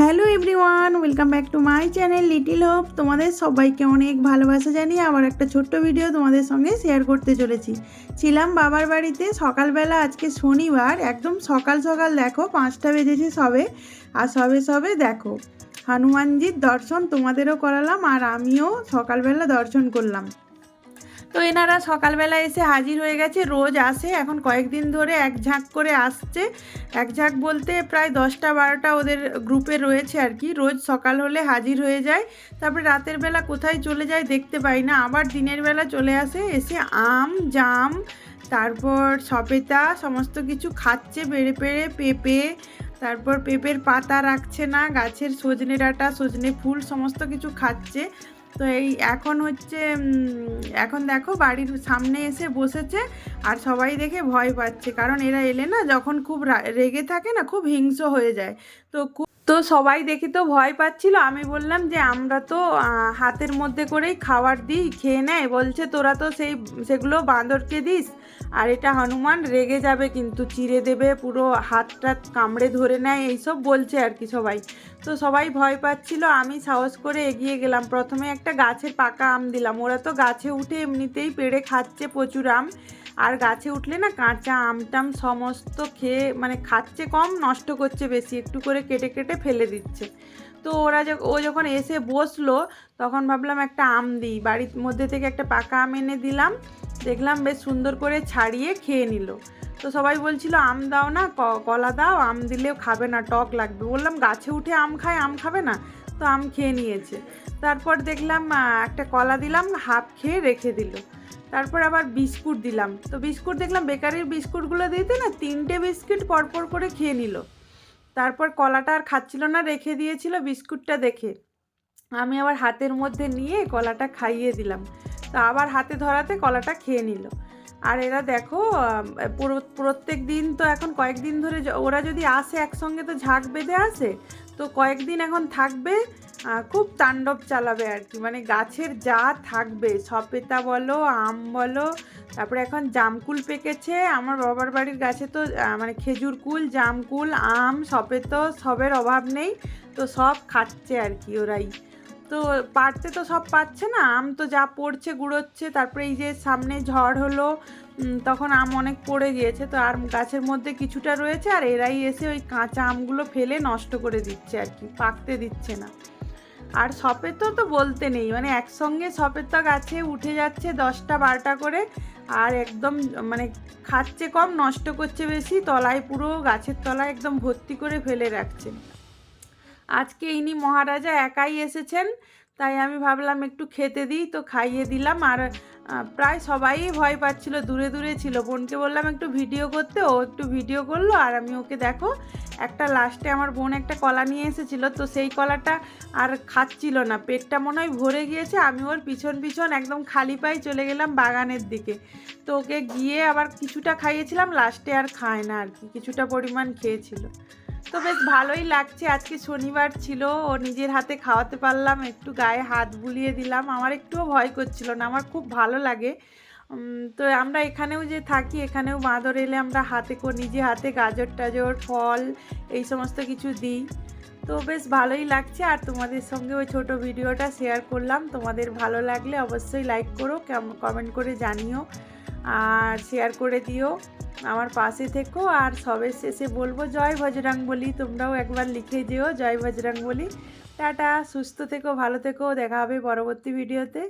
Hello everyone, welcome back to my channel little hope. তোমাদের সবাইকে অনেক ভালোবাসা জানিয়ে আবার একটা ছোট্ট ভিডিও তোমাদের সঙ্গে শেয়ার করতে চলেছি। ছিলাম বাবার বাড়িতে, সকালবেলা আজকে শনিবার, একদম সকাল সকাল দেখো, পাঁচটা বেজেছে সবে, আর সবে সবে দেখো, হনুমানজির দর্শন তোমাদেরও করালাম আর আমিও সকালবেলা দর্শন করলাম। তো এনারা সকালবেলা এসে হাজির হয়ে গেছে, রোজ আসে। এখন কয়েকদিন ধরে এক ঝাঁক করে আসছে। এক ঝাঁক বলতে প্রায় দশটা, বারোটা ওদের গ্রুপে রয়েছে আর কি। রোজ সকাল হলে হাজির হয়ে যায়। তারপরে রাতের বেলা কোথায় চলে যায় দেখতে পাই না। আবার দিনের বেলা চলে আসে, এসে আম, জাম, তারপর সপেতা সমস্ত কিছু খাচ্ছে পেড়ে পেড়ে, পেঁপে, তারপর পেঁপের পাতা রাখছে না, গাছের সজনে ডাঁটা, সজনে ফুল, সমস্ত কিছু খাচ্ছে। তো এই এখন হচ্ছে এখন দেখো বাড়ির সামনে এসে বসেছে আর সবাই দেখে ভয় পাচ্ছে। কারণ এরা এলে না যখন খুব রেগে থাকে না, খুব হিংস্র হয়ে যায়। তো খুব তো সবাই দেখি তো ভয় পাচ্ছিল। আমি বললাম যে, আমরা তো হাতের মধ্যে করেই খাবার দিই, খেয়ে নেয়। বলছে, তোরা তো সেই, সেগুলো বাঁদরকে দিস, আর এটা হনুমান রেগে যাবে কিন্তু চিড়ে দেবে, পুরো হাতটা কামড়ে ধরে নেয়, এইসব বলছে আর কি সবাই। তো সবাই ভয় পাচ্ছিল। আমি সাহস করে এগিয়ে গেলাম। প্রথমে একটা গাছের পাকা আম দিলাম। ওরা তো গাছে উঠে এমনিতেই পেড়ে খাচ্ছে প্রচুর আম। আর গাছে উঠলে না, কাঁচা আমটাম সমস্ত খেয়ে মানে খাচ্ছে কম, নষ্ট করছে বেশি। একটু করে কেটে কেটে ফেলে দিচ্ছে। তো ওরা ও যখন এসে বসল, তখন ভাবলাম একটা আম দিই। বাড়ির মধ্যে থেকে একটা পাকা আম এনে দিলাম। দেখলাম বেশ সুন্দর করে ছাড়িয়ে খেয়ে নিল। তো সবাই বলছিল, আম দাও না কলা দাও, আম দিলেও খাবে না, টক লাগবে। বললাম, গাছে উঠে আম খায়, আম খাবে না? তো আম খেয়ে নিয়েছে। তারপর দেখলাম একটা কলা দিলাম, হাফ খেয়ে রেখে দিল। তারপর আবার বিস্কুট দিলাম। তো বিস্কুট দেখলাম, বেকারির বিস্কুটগুলো দিতে না তিনটে বিস্কুট পরপর করে খেয়ে নিল। তারপর কলাটা আর খাচ্ছিল না, রেখে দিয়েছিল বিস্কুটটা দেখে। আমি আবার হাতের মধ্যে নিয়ে কলাটা খাইয়ে দিলাম। তো আবার হাতে ধরাতে কলাটা খেয়ে নিল। আর এরা দেখো প্রত্যেক দিন তো এখন কয়েকদিন ধরে ওরা যদি আসে একসঙ্গে তো ঝাঁক বেঁধে আসে, তো কয়েকদিন এখন থাকবে খুব তাণ্ডব চালাবে আর কি। মানে গাছের যা থাকবে, সপেতা বলো, আম বলো, তারপরে এখন জামকুল পেকেছে। আমার বাবার বাড়ির গাছে তো মানে খেজুর কুল, জামকুল, আম, সপেতো সবের অভাব নেই, তো সব খাচ্ছে আর কি ওরাই। তো পারতে তো সব পাচ্ছে না, আম তো যা পড়ছে, গুঁড়োচ্ছে, তারপরে এই যে সামনে ঝড় হলো তখন আম অনেক পড়ে গিয়েছে, তো আর গাছের মধ্যে কিছুটা রয়েছে, আর এরাই এসে ওই কাঁচা আমগুলো ফেলে নষ্ট করে দিচ্ছে আর কি, পাকতে দিচ্ছে না। আর সপের তো তো বলতে নেই মানে একসঙ্গে সপের তো গাছে উঠে যাচ্ছে দশটা বারোটা করে, আর একদম মানে খাচ্ছে কম, নষ্ট করছে বেশি, তলায় পুরো গাছের তলায় একদম ভর্তি করে ফেলে রাখছে। আজকে ইনি মহারাজা একাই এসেছেন তাই আমি ভাবলাম একটু খেতে দিই, তো খাইয়ে দিলাম। আর প্রায় সবাই ভয় পাচ্ছিল, দূরে দূরে ছিল। বোনকে বললাম একটু ভিডিও করতে, ও একটু ভিডিও করল। আর আমি ওকে দেখো, একটা লাস্টে আমার বোন একটা কলা নিয়ে এসেছিল, তো সেই কলাটা আর খাচ্ছিল না। পেটটা মনে হয় ভরে গিয়েছে, আমি ওর পিছন পিছন একদম খালি পায়ে চলে গেলাম বাগানের দিকে। তো ওকে গিয়ে আবার কিছুটা খাইয়েছিলাম লাস্টে আর খায় না আর কি, কিছুটা পরিমাণ খেয়েছিল। তো বেশ ভালোই লাগছে। আজকে শনিবার ছিল, ও নিজের হাতে খাওয়াতে পারলাম, একটু গায়ে হাত বুলিয়ে দিলাম। আমার একটুও ভয় করছিল না, আমার খুব ভালো লাগে। তো আমরা এখানেও যে থাকি, এখানেও বাঁদর এলে আমরা হাতে করে নিজে হাতে গাজর, টাজর, ফল, এই সমস্ত কিছু দিই। তো বেশ ভালোই লাগছে, আর তোমাদের সঙ্গে ওই ছোট ভিডিওটা শেয়ার করলাম। তোমাদের ভালো লাগলে অবশ্যই লাইক করো কমেন্ট করে জানিও, আর শেয়ার করে দিও। আমার পাশে থেকো আর সবের শেষে বলব জয় বজরাং বলি। তোমরাও একবার লিখে যেও, জয় বজরাং বলি। টাটা, সুস্থ থেকো, ভালো থেকো। দেখা হবে পরবর্তী ভিডিওতে